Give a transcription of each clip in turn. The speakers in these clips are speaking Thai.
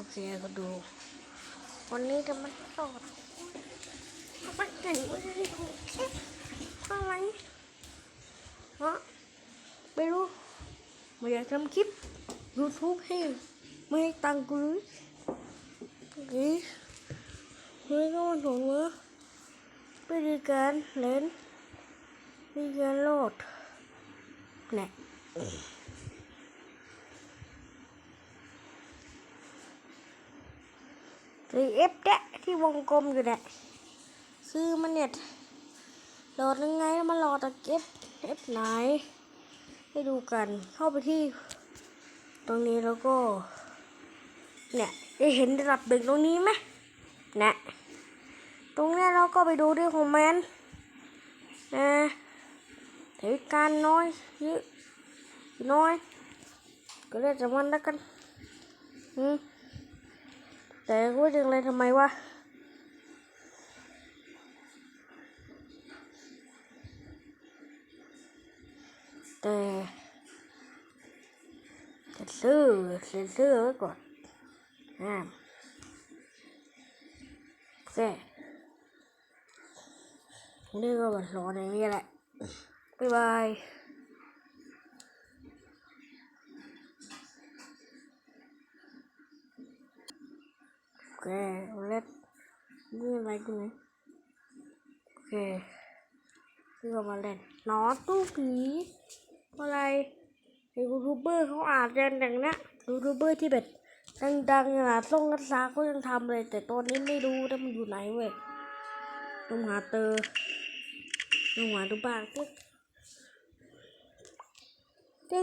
โอเคก็ดู วันนี้จะมาสอดมันแต่งไม่ได้ของแค่อะไรฮะไม่รู้ไม่อยากทำคลิป YouTube ให้ไม่ให้ตังค์กูเลยนี่เฮ้ยก็มาถึงแล้ววิธีการเล่นวิธีการโหลดเนี่ย หรีเอฟเนี่ที่วงกลมอยู่เนี่ยคือมันเนี่ยโหลดยังไงมาโหลดจากเอฟเอฟไหนให้ดูกันเข้าไปที่ ตรงนี้แล้วก็ เนี่ยได้เห็นระดับเด็กตรงนี้ไหมนะตรงนี้เราก็ไปดูที่คอมเมนต์นะเหตุการน้อยเยอะน้อย ก็เลยจะมันแล้วกันอืม แต่พูดถึงอะไรทำไมวะแต่จะซื้อเซ็นซื้อไว้ก่อนอ่าโอเคนี่ก็บบรอในนี้แหละบ๊ายบาย เคเอาเล่นนี่อะไรกูเนี่ยโอเคนี่ก็มาเล่นหนอตู้ผีอะไรไอยูทูบเบอร์เขาอาจจะอย่างเนี้ยยูทูบเบอร์ที่แบบดังๆอย่างส่งกันซาเขายังทำเลย แต่ตอนนี้ไม่รู้ว่ามันอยู่ไหนเว้ยต้องหาเตอต้องหาดูบ้างปุ๊บ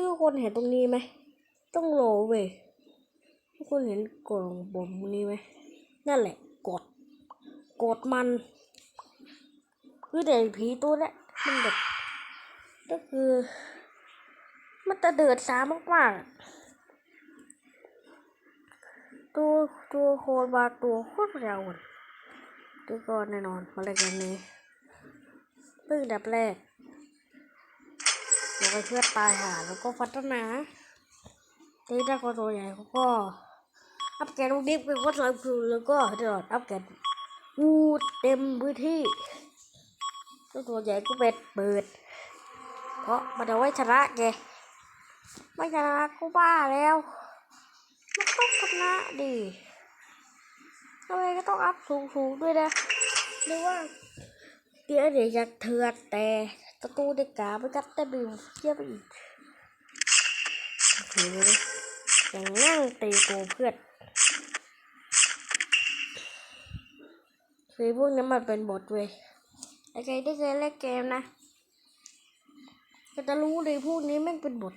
ทุกคนเห็นตรงนี้ไหม ต้องโหลเว้ยทุกคนเห็นกล่องบอมนี้ไหม นั่นแหละ กด กดมันคือแต่ผีตัวนี้มันแบบก็คือ มันจะเดือดสามากๆ ตัวตัวโคตรบาตัวโคตรเร็วตัวก่อนแน่นอนมาเลยกันนี้เพิ่งดับแรกเราไปเพื่อตายหาแล้วก็พัฒนาที่ได้คนตัวใหญ่เขาก็ อัปเกรดลูกดิฟเป็นวัดลอยครูแล้วก็ตลอดอัปเกรดวูดเต็มพื้นที่ตัวตัวใหญ่ก็เป็ดเปิด เพราะมันเอาไว้ชนะไงไม่ชนะก็บ้าแล้วมันต้องชนะดิทำไมก็ต้องอัพสูงสูงๆด้วยนะหรือว่าเดี๋ยวเดี๋ยวจะเถื่อนแต่ประตูเด็กกาไม่กัดแต่บิวเทียบไปอีกอย่างนั่งตีตัวเพื่อน คือพวกนี้มันเป็นบทเว้ยไอใครที่เคยเล่นเกมนะ ก็จะรู้เลยพวกนี้แม่งเป็นบท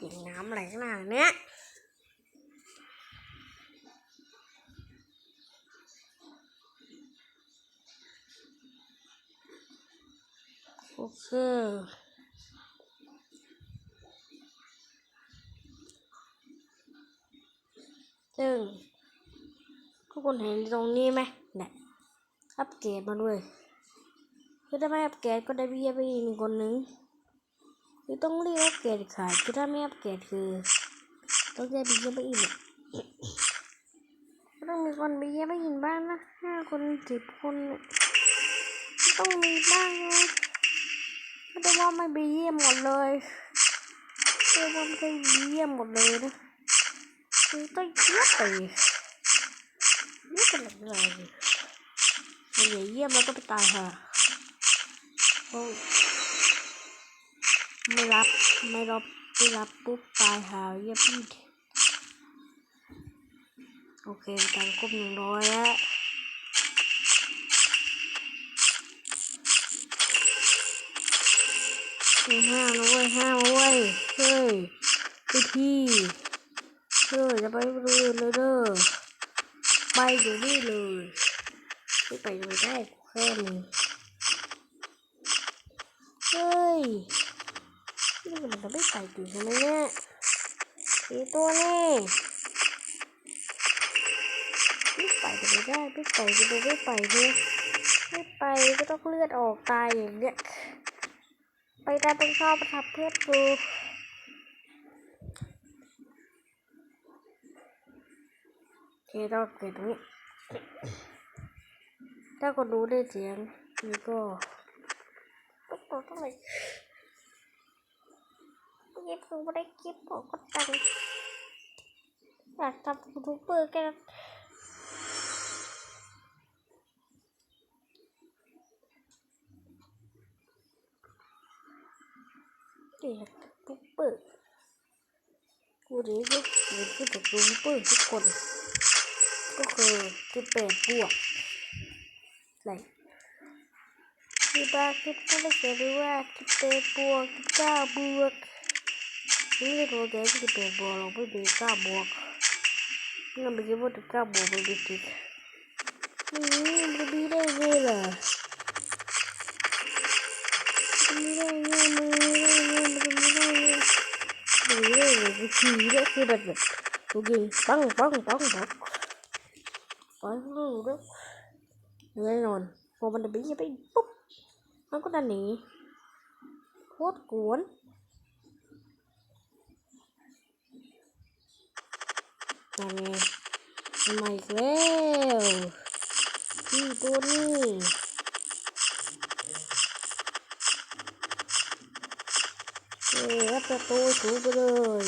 กินน้ำอะไรขนาดเนี้ยโอเค ซึ่งทุกคนเห็นตรงนี้ไหมเนี่ยอัปเกรดมาด้วยคือถ้าไม่อัปเกรดก็ได้เบี้ยไปอีกหนึ่งคนนึงคือต้องรีบอัปเกรดขายคือถ้าไม่อัปเกรดคือ ต้องได้เบี้ยไปอีกเนี่ยก็ต้องมีคนเบี้ยไปอีกบ้างนะห้าคนสิบคนเนี่ยต้องมีบ้างนะไม่ได้ว่าไม่เบี้ยหมดเลยไม่ได้ว่าไม่ได้เบี้ยหมดเลยนะ คือต้องเยี่ยไปนี่เป็นอะไรมันอย่เยี่ยมแล้วก็ไปตายค่ะโอ้ไม่รับไม่รับไม่รับปุ๊บตายหาเยี่ยพี่โอเคตังค์ครบหนึ่งร้อยแล้วห้าแล้วเว้ยห้าแล้วเว้ยเฮ้ยไปที่ เออจะไปเลยเลยเด้อไปเดี๋ยวนี้เลยไม่ไปไม่ได้แค่นี้เฮ้ยนี่มันจะไม่ไปดีใช่ไหมเนี่ยสีตัวนี่ไม่ไปจะไม่ได้ไม่ไปจะไม่ไปเลยไม่ไปก็ต้องเลือดออกตายอย่างเงี้ยไปตามต้องชอบประทับเพื่อนกูโอ เคเราเกิดตรงนี้ ถ้าคนรู้ได้เสียงนี่ก็ต้องบอกต้องเลยเก็บคือไม่ได้เก็บของก็ตังอยากทำยูทูบเบอร์แค่นั้นเด็กยูทูบเบอร์กูเรียกว่าเป็นผู้จัดยูทูบเบอร์ทุกคน ก็คือที่แปดบวกไหนที่บ้านคิดก็ไม่เขียนด้วยว่าสิบแปดบวกสิบเก้าบวกนี่ไม่รู้แกสิบแปดบวกเราไม่มีเก้าบวกนี่เราไม่คิดว่าสิบเก้าบวกมันมีสิบนี่มันมีได้ไงล่ะมันมีได้ไงมันมีได้ไงมันมีได้ไงมันมีได้ไงคือขี่ได้คือแบบแบบทุกอย่างปังปังปังปัง ไปรู้ด้วยแน่นอนพอมันจะบินไปปุ๊บมันก็จะหนีโคตรกวนนั่นไงมันมาอีกแล้วพี่ตัวนี้เอ้ยรับประตูถูไปเลย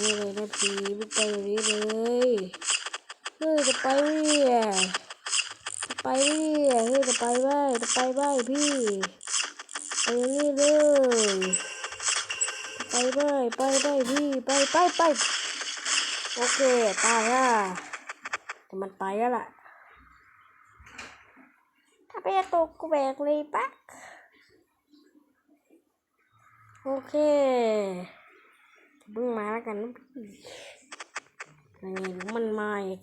นี่เลยนะพี่ไม่ไปอย่างนี้เลยเฮ้ยจะไปเนี่ยจะไปเนี่ยเฮ้ยจะไปบ้างจะไปบ้างพี่ไปอย่างนี้เลยไปบ้างไปไปพี่ไปไปไปโอเคตายละแต่มันไปแล้วล่ะถ้าไปตกกูแบกเลยปะโอเค เพิ่งมาแล้วกันนะพี่นี่มันมาอีก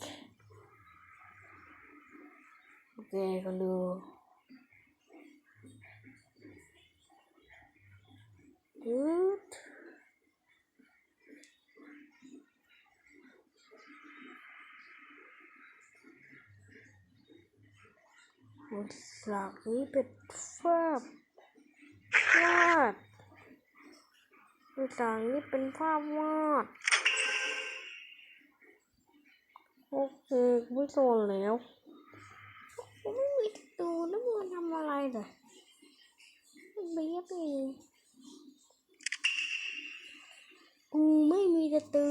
โอเคคนดูยืดหลักนี้เป็นฟาบวาด หลังนี้เป็นภาพวาดโอเคไม่โซนแล้วไม่มีตูแล้วมันทำอะไรเลยเบี้ยบเองกูไม่มีตะตือ